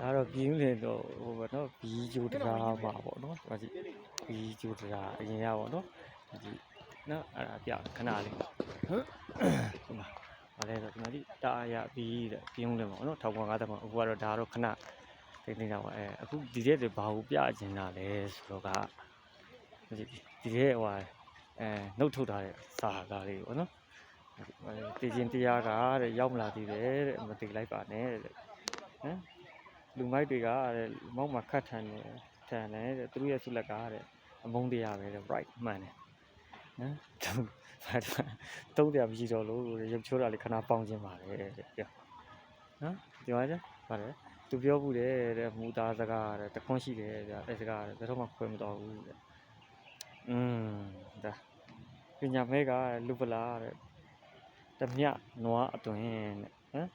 ဒါတော့ပြင်းနေတော့ဟိုပေါ့နော်ဘီဂျိုတရာပါပေါ့နော်ဒီမှာကြည့်ဘီဂျိုတရာအရင်ရပေါ့နော်ဒီနော်အဲ့ဒါပြခဏလေးဟမ်ဒီမှာဘာလဲဆိုဒီမှာကြည့်တာရဘီတဲ့ပြင်းလဲပေါ့နော်1550မှာအခုကတော့ဒါတော့ခဏသိနေတာပေါ့အဲအခုဒီတဲ့ဘာကိုပြချင်တာလဲဆိုတော့ကဒီဒီတဲ့ဟိုအဲနှုတ်ထုတ်ထားတဲ့စာကားလေးပေါ့နော်တည်ခြင်းတရားကတဲ့ရောက်မလာသေးတယ်တဲ့မသိလိုက်ပါနဲ့တဲ့ဟမ် လူမိုက်တွေကတဲ့မောက်မှာခတ်ထန်တယ်ထန်တယ်တဲ့သူတို့ရဲ့ဆုလက်ကတဲ့အမုန်းတရားပဲတဲ့ right မှန်တယ်နော်ဘာတော့တုံးတရားမရှိတော့လို့ရုပ်ချိုးတာလေးခဏပေါင်းခြင်းပါတယ်တဲ့ပြောနော်ဒီမှာကျဗါတယ်သူပြောဘူးတဲ့တဲ့မူသားစကားတဲ့တခွန်းရှိတယ်တဲ့အဲစကားတဲ့ဘယ်တော့မှခွဲမတော်ဘူးတဲ့อืมဒါပညာမဲကလူပလာတဲ့တမြနွားအတွင်တဲ့ဟမ်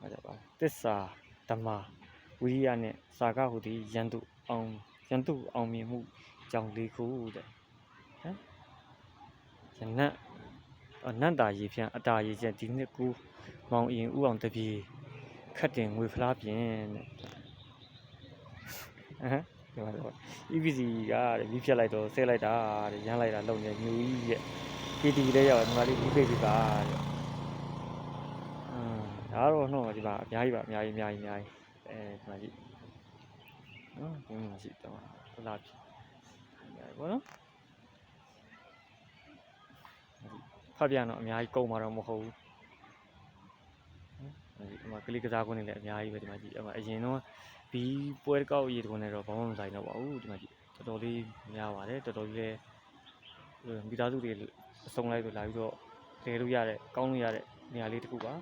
ဘာကြပါတစ္ဆာဓမ္မ ဝိရိယနဲ့စာကဟူသည်ယန္တုအောင်ယန္တုအောင်မြင်မှုကြောင့်လေးခုတဲ့ဟမ်ယနတ်အနန္တာရေဖြန့်အတာရေချက်ဒီနှစ်ကူမောင်အင်ဥအောင်တပြေခတ်တင်ငွေဖလားပြင်တဲ့ဟမ်ဒီမှာတော့ EPC ကတဲ့ပြီးဖြတ်လိုက်တော့ဆဲလိုက်တာတဲ့ရမ်းလိုက်တာလုံနေမြူကြီးတဲ့ PT လည်းရောက်ဒီမှာလေးပြီးဖိတ်ပြီးပါတဲ့อืมဒါတော့နှောဒီမှာအများကြီးပါအများကြီးအများကြီးအများကြီး အဲဒီမှာကြည့်နော်ဒီမှာရှိတော့ဟလာပြီညာဘောနော်ဖတ်ပြန်တော့အများကြီးကုန်မှာတော့မဟုတ်ဘူးနော်ဒီမှာကလေးကစားကွင်းနေလည်းအများကြီးပဲဒီမှာကြည့်အမအရင်တော့ဘီပွဲကောက်ရည်တကွန်းနဲ့တော့ဘာမှမဆိုင်တော့ပါဘူးဒီမှာကြည့်တော်တော်လေးများပါတယ်တော်တော်လေးလည်းမိသားစုတွေအစုံလိုက်ဆိုလာပြီးတော့လဲလို့ရတဲ့ကောင်းလို့ရတဲ့နေရာလေးတစ်ခုပါ